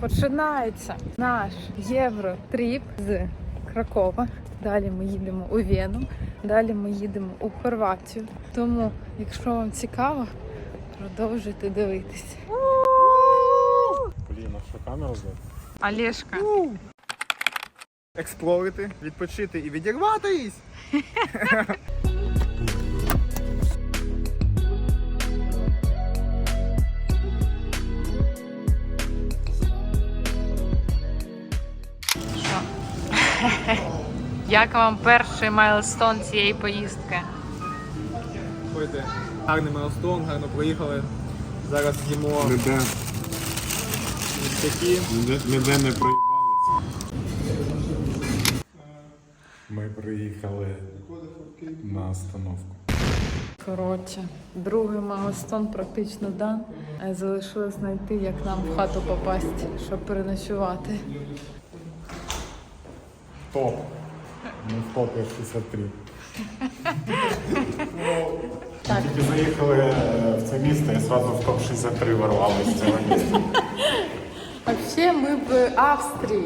Починається наш євротріп з Кракова. Далі ми їдемо у Вену, далі ми їдемо у Хорватію. Тому, якщо вам цікаво, продовжуйте дивитися. Блін, а що камеру здати? Олешка. експлорити, відпочити і відірватись. Як вам перший майлстон цієї поїздки? Ходите. Гарний майлстоун, гарно проїхали. Зараз їмо Ніде, такі. ніде, ніде не проїбалися. Ми приїхали на остановку. Коротше, другий майлстон практично дан. Е, Залишилось знайти, як нам в хату попасти, щоб переночувати. Топ. В топі 63. Так. Тільки заїхали е, в це місто і одразу в топ 63 ворвалися з цього міста. Взагалі ми в Австрії.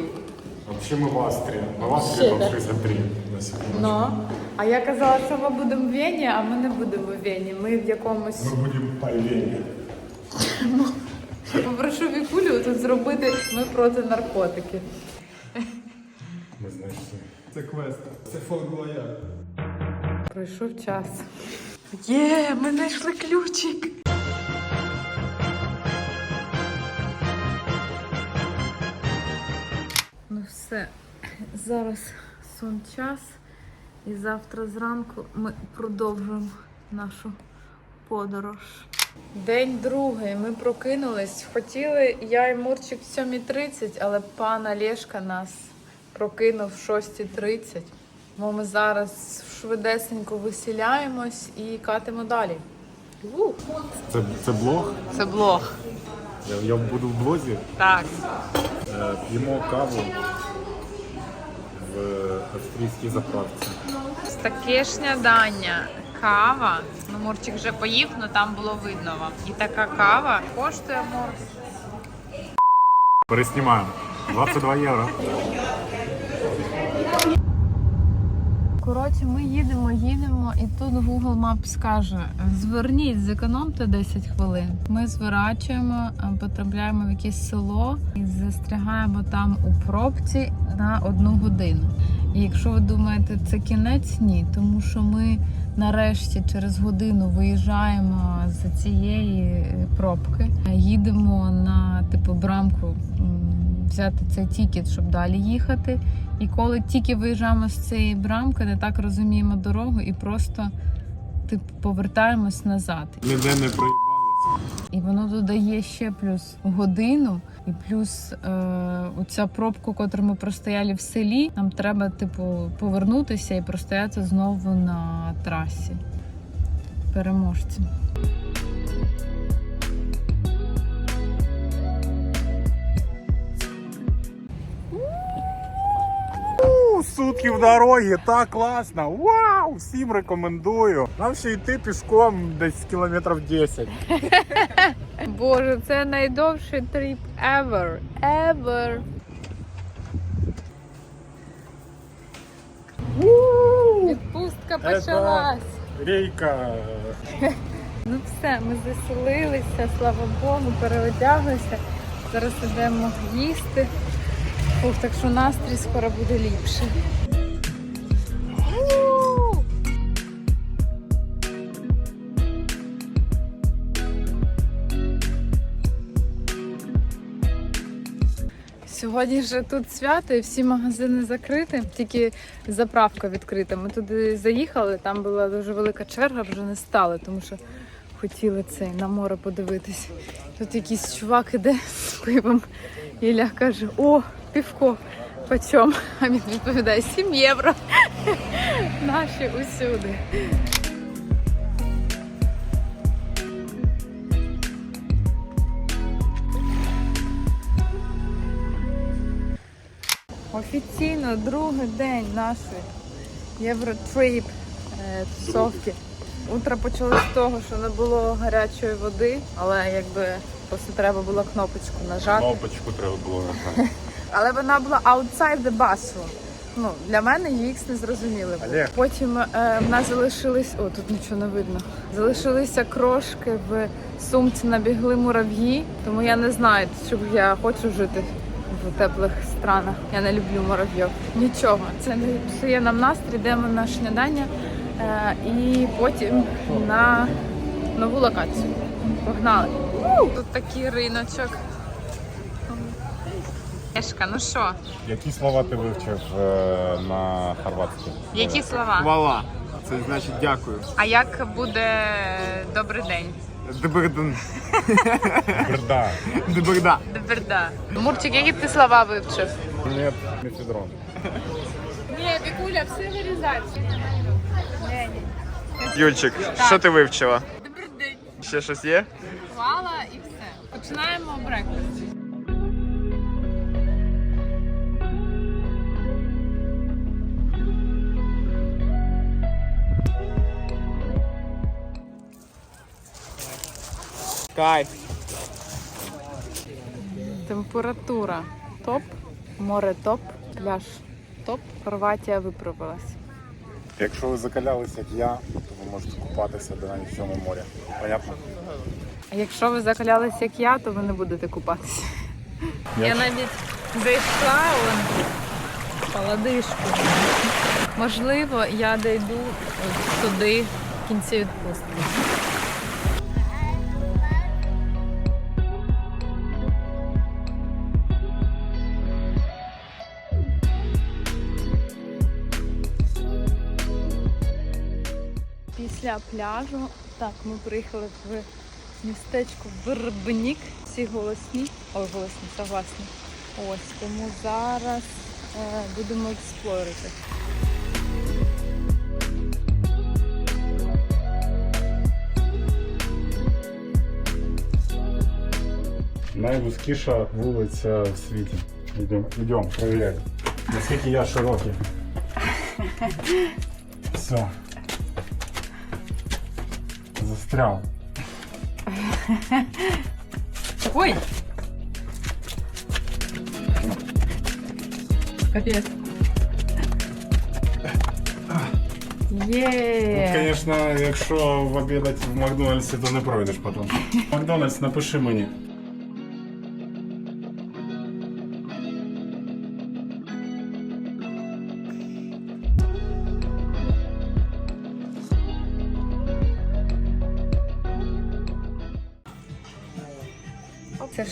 Взагалі ми в Австрії. Ми в Австрії Ще, да. 63 на секунду. Ну, а я казала, що ми будемо в Вені, а ми не будемо в Вені. Ми в якомусь Ми будемо по Вені. попрошу Вікулю тут зробити ми проти наркотиків. Ми знайшли. Це квест. Це формула я. Пройшов час. Є, ми знайшли ключик. Ну все, зараз сон час. І завтра зранку ми продовжуємо нашу подорож. День другий. Ми прокинулись. Хотіли я і Мурчик в 7.30, але пан Олешка нас прокинув в 6.30. Бо ми зараз швидесенько висіляємось і катимо далі. Це, це блог. Це блог. Я, я буду в блозі. Так. Е, П'ємо каву в австрійській заправці. Таке снядання. Кава. Ну, Мурчик вже поїв, але там було видно вам. І така кава коштує Мурчик. Переснімаємо. 22 євро. Коротше, ми їдемо, їдемо, і тут Google Maps каже: зверніть, зекономте 10 хвилин. Ми зворачуємо, потрапляємо в якесь село і застрягаємо там у пробці на одну годину. І якщо ви думаєте, це кінець, ні, тому що ми нарешті через годину виїжджаємо з цієї е, пробки, їдемо на типу брамку взяти цей тікет, щоб далі їхати. І коли тільки виїжджаємо з цієї брамки, не так розуміємо дорогу і просто типу, повертаємось назад. Ніде не проїбалися. І воно додає ще плюс годину, і плюс е, оця пробку, котру ми простояли в селі, нам треба, типу, повернутися і простояти знову на трасі. Переможці. Сутки в дорогі, так класно. Вау! Всім рекомендую. Нам ще йти пішком десь кілометрів 10. Боже, це найдовший тріп ever. Ever. Відпустка почалась. Рейка. Ну все, ми заселилися, слава Богу, переодяглися. Зараз йдемо їсти. Ух, так що настрій скоро буде ліпше. Сьогодні вже тут свято і всі магазини закриті, тільки заправка відкрита. Ми туди заїхали, там була дуже велика черга, вже не стали, тому що хотіли цей на море подивитись. Тут якийсь чувак іде з пивом. Ілля каже: О, півко, почом? А він відповідає 7 євро. Наші усюди. Офіційно другий день нашої євротріп е, тусовки. Утро почалось з того, що не було гарячої води, але якби Просто треба було кнопочку нажати. Кнопочку треба було нажати. Але вона була outside the bathroom. Ну, для мене UX не зрозуміли. Олег. Потім е, в нас залишились. О, тут нічого не видно. Залишилися крошки в сумці набігли мурав'ї, тому я не знаю, чи я хочу жити в теплих странах. Я не люблю мурав'йов. Нічого, це не псує нам настрій, йдемо на снідання і потім на нову локацію. Погнали! Тут такий риночок. Ешка, ну що? Які слова ти вивчив е, на хорватській? Які слова? Хвала. Це значить дякую. А як буде добрий день? Деберден. Берда. Деберда. Доберда. Мурчик, які ти слова вивчив? Ні, мефедрон. Ні, Вікуля, все вирізати. Юльчик, що ти вивчила? Добрий день. Ще щось є? Хвала і все. Починаємо брекфаст. Кайф. Температура топ, море топ, пляж топ. Хорватія виправилась. Якщо ви закалялись, як я, то ви можете купатися де навіть в цьому морі. Понятно? А якщо ви закалялись як я, то ви не будете купатися. Я Я навіть зайшла вон паладишку. Можливо, я дійду от туди в кінці відпустки. Після пляжу, так, ми приїхали в містечко Вербнік. Всі голосні. Ой, голосні, согласні. Ось тому зараз е, будемо експлорити. Найвузькіша вулиця в світі. Йдемо, йдемо, перевіряй. Наскільки я широкий. Все. Застряв. Ой! Капець. Є! Звісно, якщо обідати в Макдональдсі, то не пройдеш потім. Макдональдс, напиши мені.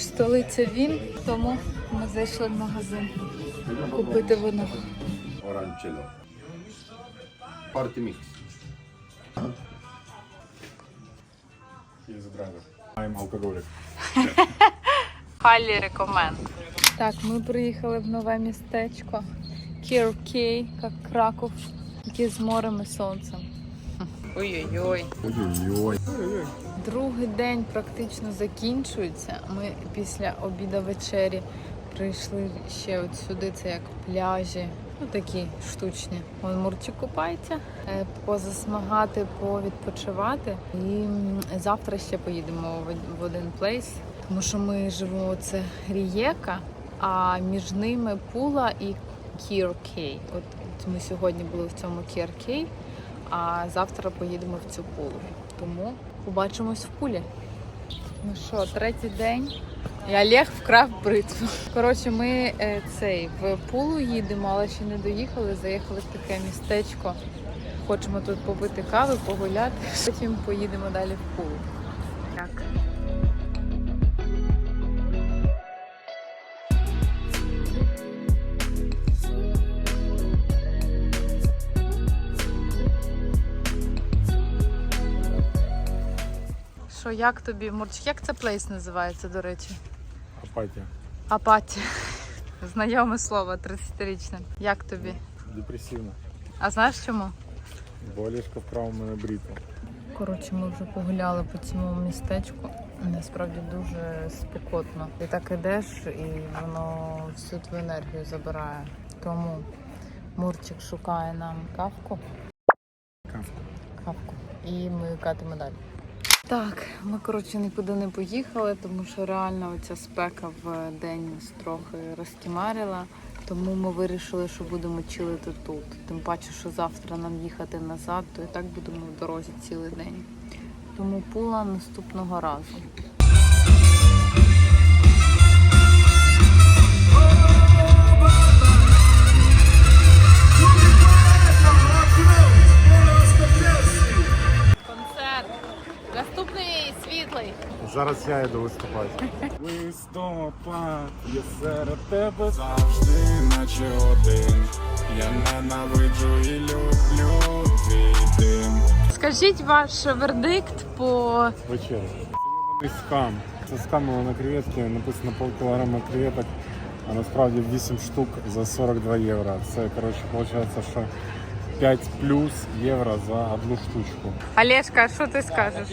Ж столиця Він, тому ми зайшли в магазин купити вино. Mix. He's a driver. I'm alcoholic. Хайлі рекоменд. Так, ми приїхали в нове містечко Кіркей, як Краков, яке з морем і сонцем. Ой-ой-ой. Ой-ой-ой. Другий день практично закінчується. Ми після обіда вечері прийшли ще от сюди, це як пляжі. Ну такі штучні. Вон Мурчик купається, е, позасмагати, повідпочивати. І завтра ще поїдемо в- один плейс, тому що ми живемо це Рієка, а між ними Пула і Кіркей. От ми сьогодні були в цьому Кіркей, а завтра поїдемо в цю пулу. Тому побачимось в пулі. Ну що, третій день. І Олег вкрав бритву. Коротше, ми е, цей в пулу їдемо, але ще не доїхали. Заїхали в таке містечко. Хочемо тут попити кави, погуляти. Потім поїдемо далі в пулу. Що, як тобі, Мурчик, як це плейс називається, до речі? Апатія. Апатія. Знайоме слово 30-річне. Як тобі? Депресивно. А знаєш чому? Бо Олешка вкрав у мене бритву. Коротше, ми вже погуляли по цьому містечку. Насправді дуже спекотно. Ти так ідеш, і воно всю твою енергію забирає. Тому Мурчик шукає нам кавку. Кавку. Кавку. І ми катимо далі. Так, ми коротше нікуди не поїхали, тому що реально оця спека в день нас трохи розтімарила. Тому ми вирішили, що будемо чилити тут. Тим паче, що завтра нам їхати назад, то і так будемо в дорозі цілий день. Тому пула наступного разу. Зараз я йду виступати. Листопад, є серед тебе завжди, наче один. Я ненавиджу і люблю твій дим. Скажіть ваш вердикт по Вечеря. Це скам. Це скамило на креветки, написано полкілограма креветок, а насправді 8 штук за 42 євро. Це, коротше, виходить, що 5 плюс євро за одну штучку. Олежка, що ти скажеш?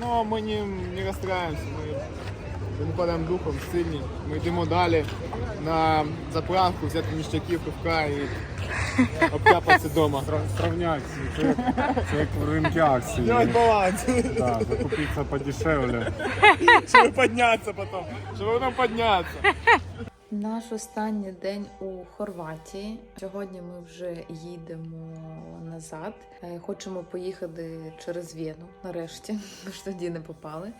Ну, ми не, не розстраюємося, ми, ми не падаємо духом, сильні. Ми йдемо далі на заправку, взяти ніштяки, пивка і обтяпатися вдома. Сравнять, це це як в ринку акції. баланс, Да, закупитися подешевле. щоб піднятися потім, щоб воно піднятися. Наш останній день у Хорватії. Сьогодні ми вже їдемо назад. Е, Хочемо поїхати через Вену нарешті. Ми ж тоді не попали.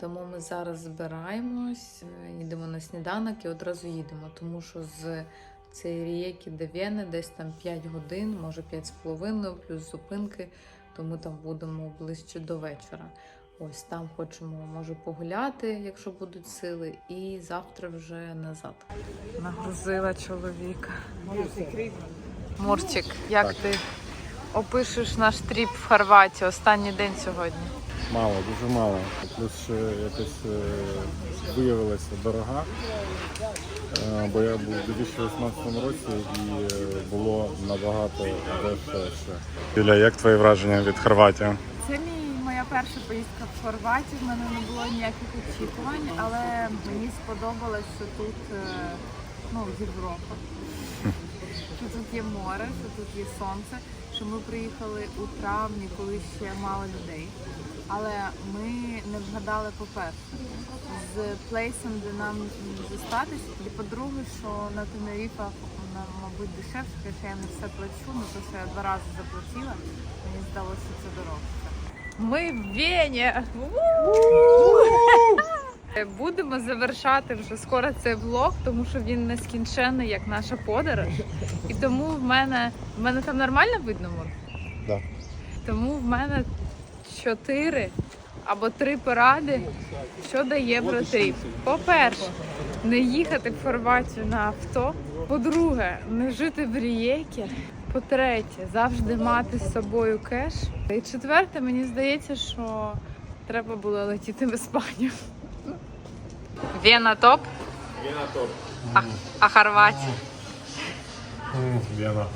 Тому ми зараз збираємось, е, їдемо на сніданок і одразу їдемо, тому що з цієї рієки до Вени десь там 5 годин, може 5,5, плюс зупинки, то ми там будемо ближче до вечора. Ось там хочемо, може, погуляти, якщо будуть сили, і завтра вже назад. Нагрузила чоловіка. Мурчик, як ти опишеш наш тріп в Хорватію? Останній день сьогодні. Мало, дуже мало. Плюс ще якось е, виявилася дорога. Е, Бо я був у 2018 році і е, було набагато дешевше. Юля, як твої враження від Хорватії? Це мій перша поїздка в Хорватію. В мене не було ніяких очікувань, але мені сподобалось, що тут е, ну, Європа. Що тут є море, що тут є сонце, що ми приїхали у травні, коли ще мало людей. Але ми не вгадали по-перше з плейсом, де нам м, зостатись. І по-друге, що на Тенеріфах мабуть, дешевше, що я не все плачу, ну то що я два рази заплатила, мені здалося що це дорожче. Ми в Вені! Будемо завершати вже скоро цей влог, тому що він нескінченний, як наша подорож. І тому в мене в мене там нормально видно Мур? Да. Тому в мене чотири або три поради щодо євротріп. По-перше, не їхати в Хорватію на авто. По-друге, не жити в Рієкі. По-третє, завжди мати з собою кеш. І четверте, мені здається, що треба було летіти в Іспанію. Вена топ, Віна топ. а, а Хорватія. Вена.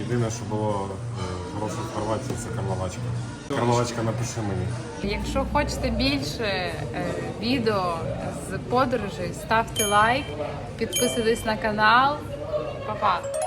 Єдине, що було е, хороше в Хорватії, це Карловачка. Карловачка, напиши мені. Якщо хочете більше е, відео з подорожей, ставте лайк, підписуйтесь на канал. Па-па!